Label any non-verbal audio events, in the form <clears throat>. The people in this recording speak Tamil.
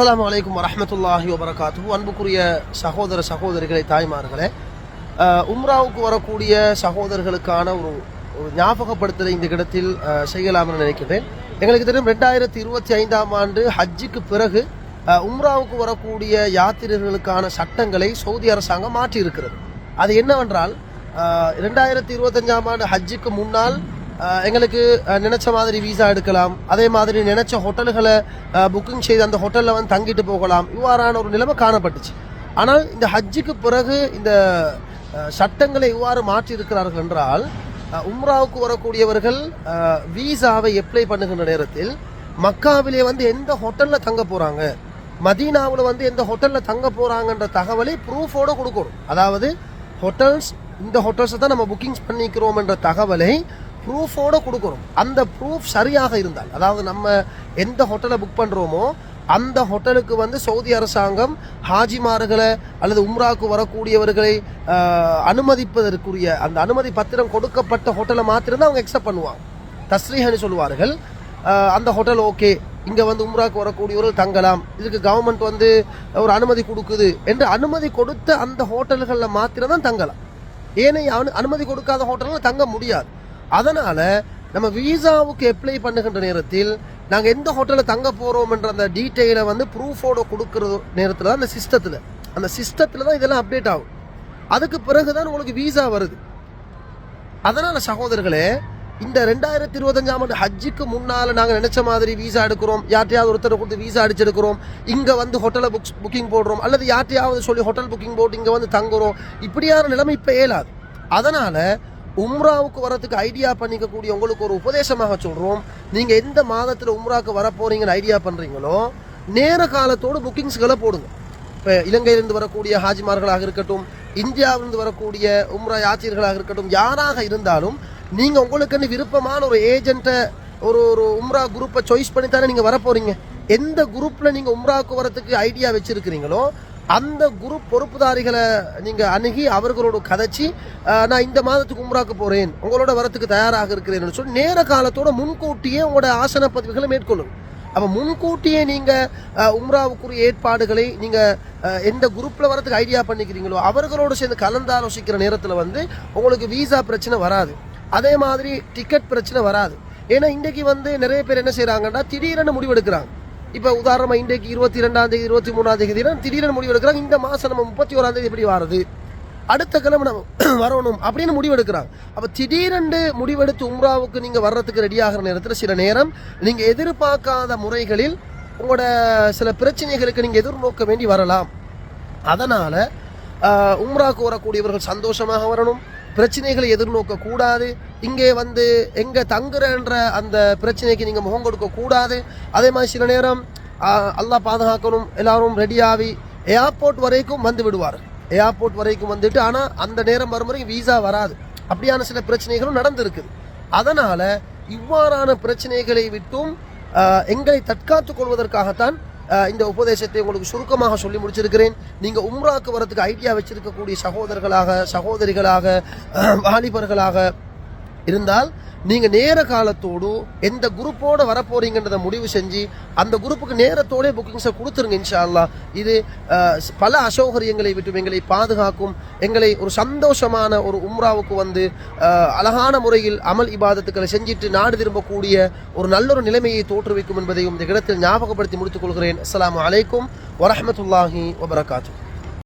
அஸ்லாம் அலைக்கும் வரமத்துல்லாஹி வபரகாத்து அன்புக்குரிய சகோதர சகோதரிகளை தாய்மார்களே உம்ராவுக்கு வரக்கூடிய சகோதரர்களுக்கான ஒரு ஒரு ஞாபகப்படுத்தலை இந்த இடத்தில் செய்யலாம்னு நினைக்கிறேன் எங்களுக்கு தெரியும் ரெண்டாயிரத்தி இருபத்தி ஐந்தாம் ஆண்டு ஹஜ்ஜுக்கு பிறகு உம்ராவுக்கு வரக்கூடிய யாத்திரைகளுக்கான சட்டங்களை சவுதி அரசாங்கம் மாற்றியிருக்கிறது. அது என்னவென்றால் ரெண்டாயிரத்தி இருபத்தஞ்சாம் ஆண்டு ஹஜ்ஜுக்கு முன்னால் எங்களுக்கு நினச்ச மாதிரி விசா எடுக்கலாம். அதே மாதிரி நினச்ச ஹோட்டல்களை புக்கிங் செய்து அந்த ஹோட்டலில் வந்து தங்கிட்டு போகலாம். இவ்வாறான ஒரு நிலைமை காணப்பட்டுச்சு. ஆனால் இந்த ஹஜ்ஜுக்கு பிறகு இந்த சட்டங்களை இவ்வாறு மாற்றி இருக்கிறார்கள் என்றால் உம்ராவுக்கு வரக்கூடியவர்கள் வீசாவை அப்ளை பண்ணுகின்ற நேரத்தில் மக்காவிலே வந்து எந்த ஹோட்டலில் தங்க போகிறாங்க மதீனாவில் வந்து எந்த ஹோட்டலில் தங்க போகிறாங்கன்ற தகவலை ப்ரூஃபோடு கொடுக்கணும். அதாவது ஹோட்டல்ஸ் இந்த ஹோட்டல்ஸை தான் நம்ம புக்கிங்ஸ் பண்ணிக்கிறோம் என்ற தகவலை ப்ரூஃபோடு கொடுக்கணும். அந்த ப்ரூஃப் சரியாக இருந்தால் அதாவது நம்ம எந்த ஹோட்டலை புக் பண்ணுறோமோ அந்த ஹோட்டலுக்கு வந்து சவுதி அரசாங்கம் ஹாஜிமார்களை அல்லது உம்ராவுக்கு வரக்கூடியவர்களை அனுமதிப்பதற்குரிய அந்த அனுமதி பத்திரம் கொடுக்கப்பட்ட ஹோட்டலை மாத்திரம் அவங்க எக்ஸப்ட் பண்ணுவாங்க. தஸ்ரீஹன்னு சொல்லுவார்கள். அந்த ஹோட்டல் ஓகே இங்கே வந்து உம்ராவுக்கு வரக்கூடியவர்கள் தங்கலாம். இதுக்கு கவர்மெண்ட் வந்து ஒரு அனுமதி கொடுக்குது என்று அனுமதி கொடுத்த அந்த ஹோட்டல்களில் மாத்திரம் தான் தங்கலாம். ஏனைய அனு அனுமதி கொடுக்காத ஹோட்டலில் தங்க முடியாது. அதனால் நம்ம விசாவுக்கு அப்ளை பண்ணுகின்ற நேரத்தில் நாங்கள் எந்த ஹோட்டலில் தங்க போகிறோம்ன்ற அந்த டீட்டெயிலை வந்து ப்ரூஃபோட கொடுக்குற நேரத்தில் தான் அந்த சிஸ்டத்தில் அந்த சிஸ்டத்தில் தான் இதெல்லாம் அப்டேட் ஆகும். அதுக்கு பிறகு தான் உங்களுக்கு விசா வருது. அதனால் சகோதரர்களே இந்த ரெண்டாயிரத்தி இருபத்தஞ்சாம் ஆண்டு ஹஜ்ஜுக்கு முன்னால் நாங்கள் நினச்ச மாதிரி விசா எடுக்கிறோம். யார்ட்டையாவது ஒருத்தரை கொடுத்து விசா அடிச்செடுக்கிறோம் இங்கே வந்து ஹோட்டலை புக்ஸ் புக்கிங் போடுறோம். அல்லது யார்ட்டையாவது சொல்லி ஹோட்டல் புக்கிங் போட்டு இங்கே வந்து தங்குறோம். இப்படியான நிலைமை இப்போ இயலாது. அதனால் உம்ராவுக்கு வரதுக்கு ஐடியா பண்ணிக்கக்கூடிய உங்களுக்கு ஒரு உபதேசமாக சொல்கிறோம் நீங்கள் எந்த மாதத்தில் உம்ராவுக்கு வர போகிறீங்கன்னு ஐடியா பண்ணுறீங்களோ நேர காலத்தோடு புக்கிங்ஸ்களை போடுங்க. இப்போ இலங்கையிலிருந்து வரக்கூடிய ஹாஜிமார்களாக இருக்கட்டும் இந்தியாவிலிருந்து வரக்கூடிய உம்ரா யாத்திரிகளாக இருக்கட்டும் யாராக இருந்தாலும் நீங்கள் உங்களுக்குன்னு விருப்பமான ஒரு ஏஜென்ட்டை ஒரு ஒரு உம்ரா குரூப்பை சாய்ஸ் பண்ணி தானே நீங்கள் வரப்போகிறீங்க எந்த குரூப்பில் நீங்கள் உம்ராவுக்கு வரத்துக்கு ஐடியா வச்சுருக்கிறீங்களோ அந்த குரூப் பொறுப்புதாரிகளை நீங்கள் அணுகி அவர்களோட கதைச்சி நான் இந்த மாதத்துக்கு உம்ராக்கு போகிறேன் உங்களோட வரத்துக்கு தயாராக இருக்கிறேன்னு சொல்லி நேர காலத்தோட முன்கூட்டியே உங்களோட ஆசன பதிவுகளை மேற்கொள்ளும். அப்போ முன்கூட்டியே நீங்கள் உம்ராவுக்குரிய ஏற்பாடுகளை நீங்கள் எந்த குரூப்பில் வரதுக்கு ஐடியா பண்ணிக்கிறீங்களோ அவர்களோடு சேர்ந்து கலந்தாலோசிக்கிற நேரத்தில் வந்து உங்களுக்கு வீசா பிரச்சனை வராது. அதே மாதிரி டிக்கெட் பிரச்சனை வராது. ஏன்னா இன்றைக்கி வந்து நிறைய பேர் என்ன செய்கிறாங்கன்னா திடீரென முடிவெடுக்கிறாங்க. இப்போ உதாரணமாக இன்றைக்கு இருபத்தி ரெண்டாம் தேதி இருபத்தி மூணாம் தேதி திடீரென முடிவெடுக்கிறாங்க. இந்த மாதம் நம்ம முப்பத்தி ஓராம் தேதி எப்படி வாரது? அடுத்த கிழமை நம்ம <clears throat> வரணும் அப்படின்னு முடிவெடுக்கிறாங்க. அப்போ திடீரென்று முடிவெடுத்து உம்ராவுக்கு நீங்கள் வர்றதுக்கு ரெடி ஆகிற நேரத்தில் சில நேரம் நீங்கள் எதிர்பார்க்காத முறைகளில் உங்களோட சில பிரச்சனைகளுக்கு நீங்கள் எதிர்நோக்க வேண்டி வரலாம். அதனால் உம்ராவுக்கு வரக்கூடியவர்கள் சந்தோஷமாக வரணும். பிரச்சனைகளை எதிர்நோக்கக்கூடாது இங்கே வந்து எங்கே தங்குறன்ற அந்த பிரச்சனைக்கு நீங்கள் முகம் கொடுக்கக்கூடாது அதே மாதிரி சில நேரம் அல்லாஹ் பாதுகாக்கணும். எல்லாரும் ரெடியாகி ஏர்போர்ட் வரைக்கும் வந்து விடுவார். ஏர்போர்ட் வரைக்கும் வந்துட்டு ஆனால் அந்த நேரம் வருமுறை வீசா வராது. அப்படியான சில பிரச்சனைகளும் நடந்திருக்குது அதனால் இவ்வாறான பிரச்சனைகளை விட்டும் எங்களை தற்காத்துக் கொள்வதற்காகத்தான் இந்த உபதேசத்தை உங்களுக்கு சுருக்கமாக சொல்லி முடிச்சிருக்கிறேன். நீங்கள் உம்ராக்கு வரத்துக்கு ஐடியா வச்சிருக்கக்கூடிய சகோதரர்களாக சகோதரிகளாக வாலிபர்களாக இருந்தால் நீங்கள் நேர காலத்தோடு எந்த குரூப்போடு வரப்போறீங்கன்றதை முடிவு செஞ்சு அந்த குரூப்புக்கு நேரத்தோடே புக்கிங்ஸை கொடுத்துருங்க இன்ஷா அல்லாஹ் இது பல அசௌகரியங்களை விட்டு எங்களை பாதுகாக்கும் எங்களை ஒரு சந்தோஷமான ஒரு உம்ராவுக்கு வந்து அழகான முறையில் அமல் இபாதத்துக்களை செஞ்சிட்டு நாடு திரும்பக்கூடிய ஒரு நல்லொரு நிலைமையை தோற்றுவிக்கும் என்பதையும் இந்த இடத்தில் ஞாபகப்படுத்தி முடித்துக் கொள்கிறேன். அஸ்லாம் அலைக்கும் வரமத்துல்லாஹி வபரகாத்து